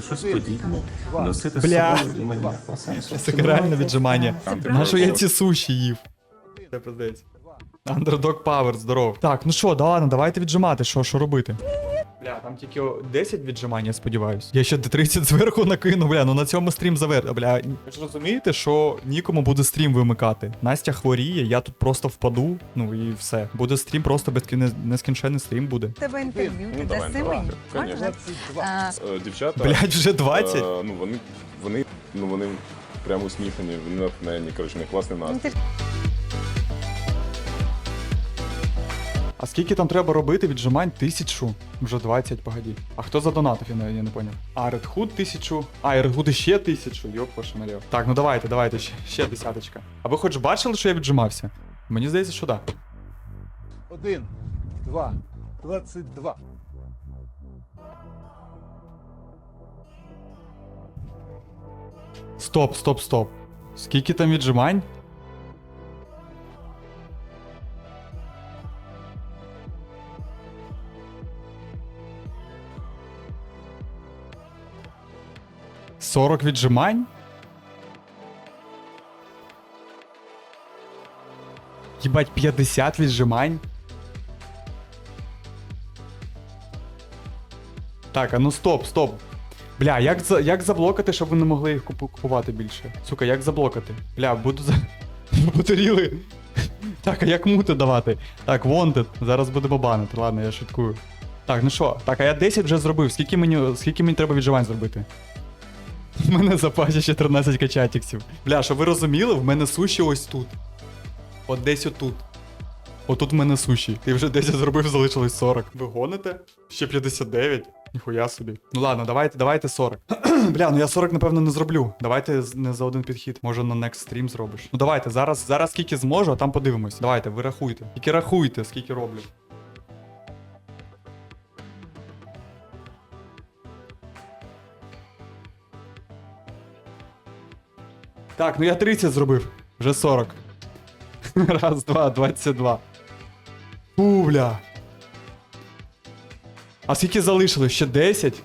чи щось подібне. Носити з Бля. собою думаю, нема сенсу. Це реальне віджимання. На що я ці суші їв? Це пиздець. Underdog Power, здоров. Так, ну що, да ладно, давайте віджимати, що, що робити? Там тільки 10 віджимань, я сподіваюсь. Я ще 30 зверху накину, бля, ну на цьому стрім завер. Бля, ви ж розумієте, що нікому буде стрім вимикати. Настя хворіє, я тут просто впаду, ну і все. Буде стрім, просто безкіне... нескінченний стрім буде. тебе інтерв'ю, ти Ну, даси мені? Можна? А, Е, Дівчата. Блять, вже 20? е, Ну вони, вони, ну вони прямо усміхані, вони натхнені, коротше, них класний ну, настрій. ти А скільки там треба робити віджимань? Тисячу. Вже 20, погоді. А хто задонатив, я не, я не поняв. А Red Hood тисячу. А, і Red Hood ще тисячу. Йоп, ваша. Так, ну давайте, давайте, ще, ще десяточка. А ви хоч бачили, що я віджимався? Мені здається, що так. Один, два, двадцять два. Стоп, стоп, стоп. Скільки там віджимань? Сорок віджимань? Єбать, 50 віджимань? Так, а ну стоп, стоп. Бля, як, за, як заблокати, щоб ви не могли їх купувати більше? Сука, як заблокати? Бля, буду за. Батаріли. Так, а як мути давати? Так, wanted. Зараз будемо банити. Ладно, я шуткую. Так, ну що? Так, а я 10 вже зробив. Скільки мені, скільки мені треба відживань зробити? У мене запасі ще 13 качатіксів. Бля, щоб ви розуміли, в мене суші ось тут. От десь отут. Отут в мене суші. Ти вже 10 зробив, залишилось 40. Ви гоните? Ще 59? Ніхуя собі. Ну ладно, давайте, давайте 40. Бля, ну я 40, напевно, не зроблю. Давайте не за один підхід. Може на next stream зробиш. Ну давайте, зараз, зараз скільки зможу, а там подивимось. Давайте, ви рахуйте. Тільки рахуйте, скільки роблю. Так, ну я 30 зробив. Вже 40. Раз, два, 22. Фу, бля. А скільки залишилось? Ще 10?